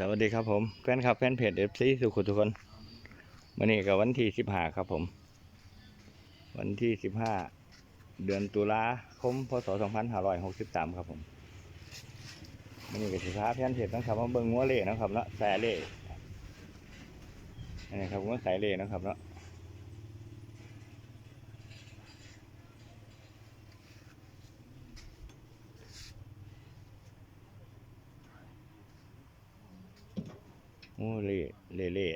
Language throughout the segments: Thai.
สวัสดีครับผมแฟนคลับแฟนเพจเอฟซีสุขุทุกคนวันนี้กับวันที่สิบห้าครับผม วันที่สิบห้าเดือนตุลาคมพศสองพันห้าร้อยหกสิบสามครับผมวันนี้กับสิบห้าแฟนเพจนะครับมาเบิ้งงัวเล่นะครับเนาะสเล่นี่ครับงัวสายเล่นะครับเนาะ งัวเล่เล่เล่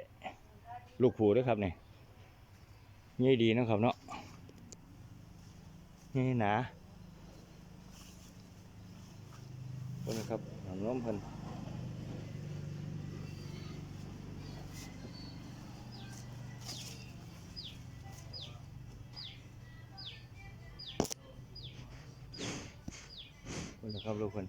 ลูกผูด้วยครับเนี่ยง่ายดีนะครับเนาะนี่นะเพิ่นครับน้ำนมเพิ่นเพิ่นนะครับลูกเพิ่น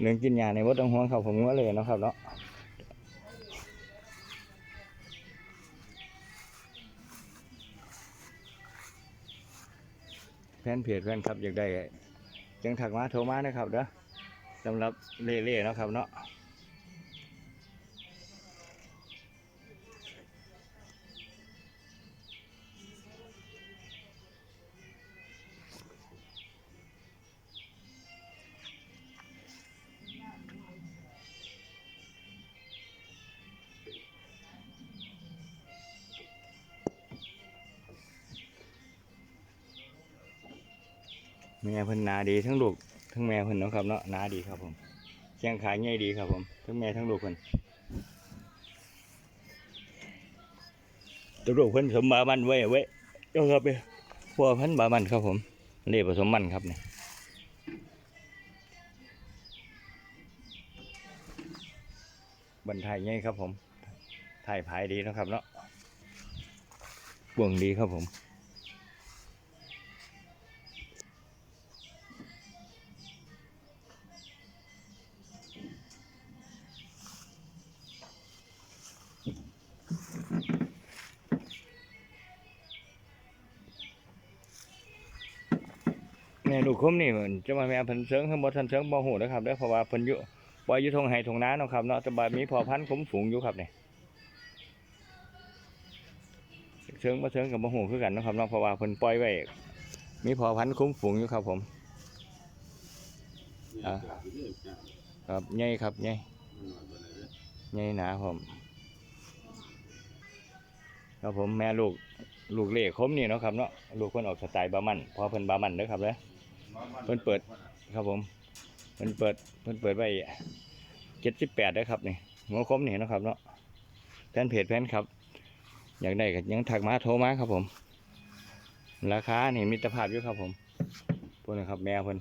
เรื่องกินยาในวัดต้องห่วงเขาผมก็เลยนะครับเนาะแฟนเพจแฟนครับอยากได้จังถักมาโทรมานะครับเด้อสำหรับเล่ๆนะครับเนาะ แม่เพิ่นนาดีทั้งลูกทั้งแม่เพิ่นเนาะครับเนาะนาดีครับผมแข้งขาใหญ่ดีครับผม ทั้งแม่ทั้งลูกเพิ่นตัวลูกเพิ่นสมบามันไว้ไว้เจ้าครับเอ้ยพ่อเพิ่นบามันครับผมเล่ผสมมันครับเนี่ยบรรทายใหญ่ครับผมถ่ายผายดีนะครับเนาะบ่วงดีครับผม ลูกคมนี่มันจะมาแม่เพิ่นเชิงข้างบนทันเชิงบ่หูนะครับเด้อเพราะว่าเพิ่นอยู่ปล่อยอยู่ทงไห้ทงน้าเนาะครับเนาะแต่บาดมีพอพันคุ้มฝูงอยู่ครับเนี่ยเชิงบ่เชิงกับบ่หูคือกันนะครับเนาะเพราะว่าเพิ่นปล่อยไว้มีพอพันคุ้มฝูงอยู่ครับผมครับใหญ่ครับใหญ่ใหญ่หนาผมครับผมแม่ลูกลูกเล่คมนี่เนาะครับเนาะลูกเพิ่นออกสไตล์บามันพอเพิ่นบามันเด้อครับเด้อ เพิ่นเปิดครับผม เพิ่นเปิดเพิ่นเปิดไว้เจ็ดสิบแปดนะครับนี่หัวคมนี่นะครับเนาะแฟนเพจแฟนครับ อยากได้ก็ยังถักมาโทรมาครับผม ราคานี่มิตรภาพอยู่ครับผมพวกนะครับ แมวเพิ่น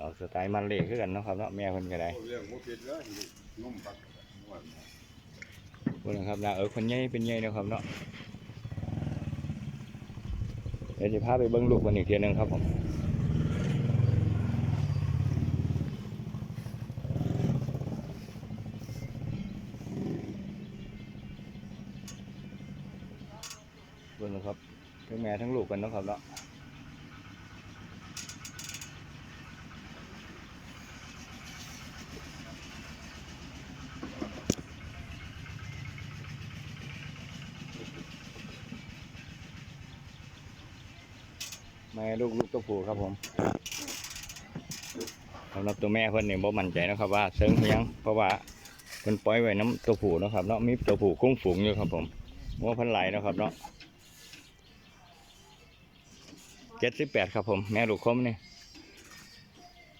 ออกสไตล์มันเล่คือกันเนาะครับเนาะแมวเพิ่นก็ได้เรื่องบ่ผิดเลยนุ่มปักม่วนพวกนะครับนะเออคนใหญ่เป็นใหญ่นะครับเนาะ ดี๋ยวจะพาไปเบิ้งลูกมันอีกเทียหนึงครับผมเบิ้งนะครับทั้งแม่ทั้งลูกกันนะครับเนาะ แม่ลูกลูกตัวผู้ครับผมสำหรับตัวแม่เพิ่อนเนี่ยบ่มั่นใจนะครับว่าเซิงเพียงเพราะว่าเพิ่นปล่อยไว้น้ำตัวผู้นะครับเนาะมีตัวผู้คุ้งฝูงอยู่ครับผมว่าพิ่นไหลนะครับเนาะเจ็ดสิบแปดครับผมแม่ลูกคมนี่ย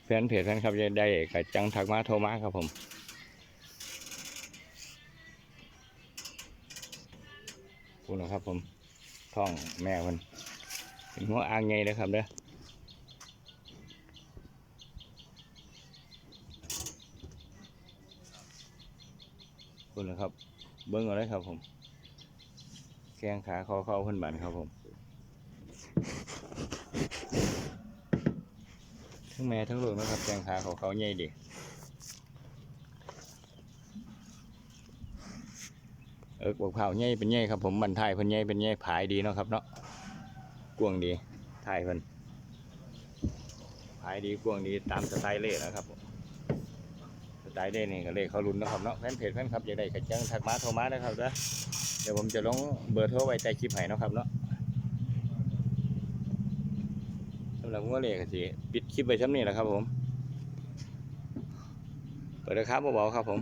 แฟนเพจแฟนครับจะได้กับจังทักมาโทรมาครับผมพูดนะครับผมท้องแม่มันเป็น หัวอ่างไงนะครับเด้อพูดนะครับ เบิ้งเอาเลยครับผม แข้งขาคอเข้าเพิ่นบันครับผมทั้งแม่ทั้งลูกนะครับแกงขาของเขาใหญ่ดีเอิกบอกเผาใหญ่เป็นใหญ่ครับผมมันไทยเพิ่นใหญ่เป็นใหญ่ผายดีเนาะครับเนาะ วางดีไทยเพิ่นผายดีกวงดีตามสไตล์เล่นะครับสไตล์เล่นี่ก็เล่เขารุนนะครับเนาะแฟนเพจแฟนคลับอยากได้กระจังทักมาโทรมาได้ครับเด้อเดี๋ยวผมจะลงเบอร์โทรไว้ใต้คลิปให้นะครับเนาะสำหรับงัวเล่ก็สิปิดคลิปไว้ช่ำนี้แหละครับผมเปิดราคาเบาๆครับผม